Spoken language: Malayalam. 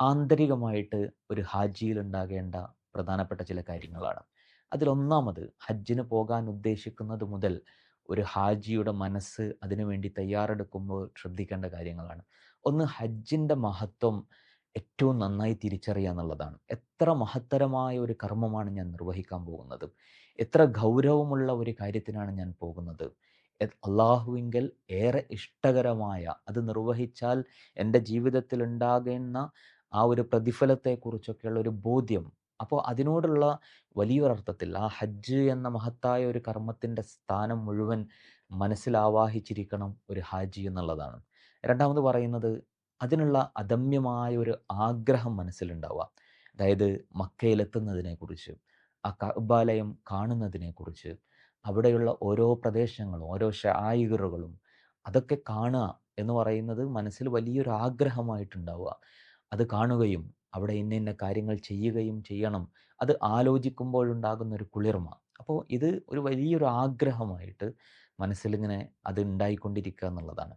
ആന്തരികമായിട്ട് ഒരു ഹാജിയിൽ ഉണ്ടാകേണ്ട പ്രധാനപ്പെട്ട ചില കാര്യങ്ങളാണ്. അതിലൊന്നാമത് ഹജ്ജിന് പോകാൻ ഉദ്ദേശിക്കുന്നത് മുതൽ ഒരു ഹാജിയുടെ മനസ്സ് അതിനുവേണ്ടി തയ്യാറെടുക്കുമ്പോൾ ശ്രദ്ധിക്കേണ്ട കാര്യങ്ങളാണ്. ഒന്ന് ഹജ്ജിന്റെ മഹത്വം ഏറ്റവും നന്നായി തിരിച്ചറിയുക എന്നുള്ളതാണ്. എത്ര മഹത്തരമായ ഒരു കർമ്മമാണ് ഞാൻ നിർവഹിക്കാൻ പോകുന്നത്? എത്ര ഗൗരവമുള്ള ഒരു കാര്യത്തിനാണ് ഞാൻ പോകുന്നത്? അള്ളാഹുവിങ്കൽ ഏറെ ഇഷ്ടകരമായ അത് നിർവഹിച്ചാൽ എന്റെ ജീവിതത്തിൽ ഉണ്ടാകുന്ന ആ ഒരു പ്രതിഫലത്തെക്കുറിച്ചൊക്കെയുള്ള ഒരു ബോധ്യം. അപ്പോൾ അതിനോടുള്ള വലിയൊരർത്ഥത്തിൽ ആ ഹജ്ജ് എന്ന മഹത്തായ ഒരു കർമ്മത്തിന്റെ സ്ഥാനം മുഴുവൻ മനസ്സിലാവാഹിച്ചിരിക്കണം ഒരു ഹാജി എന്നുള്ളതാണ്. രണ്ടാമത് പറയുന്നത് അതിനുള്ള അദമ്യമായ ഒരു ആഗ്രഹം മനസ്സിലുണ്ടാവുക. അതായത് മക്കയിലെത്തുന്നതിനെക്കുറിച്ച് ആ കഅബാലയം കാണുന്നതിനെക്കുറിച്ച് അവിടെയുള്ള ഓരോ പ്രദേശങ്ങളും ഓരോ ഷായികറുകളും അതൊക്കെ കാണുക എന്ന് പറയുന്നത് മനസ്സിൽ വലിയൊരു ആഗ്രഹമായിട്ടുണ്ടാവുക അത് കാണുകയും അവിടെ ഇന്ന ഇന്ന കാര്യങ്ങൾ ചെയ്യുകയും ചെയ്യണം. അത് ആലോചിക്കുമ്പോഴുണ്ടാകുന്ന ഒരു കുളിർമ. അപ്പോൾ ഇത് ഒരു വലിയൊരു ആഗ്രഹമായിട്ട് മനസ്സിലിങ്ങനെ അത് ഉണ്ടായിക്കൊണ്ടിരിക്കുക എന്നുള്ളതാണ്.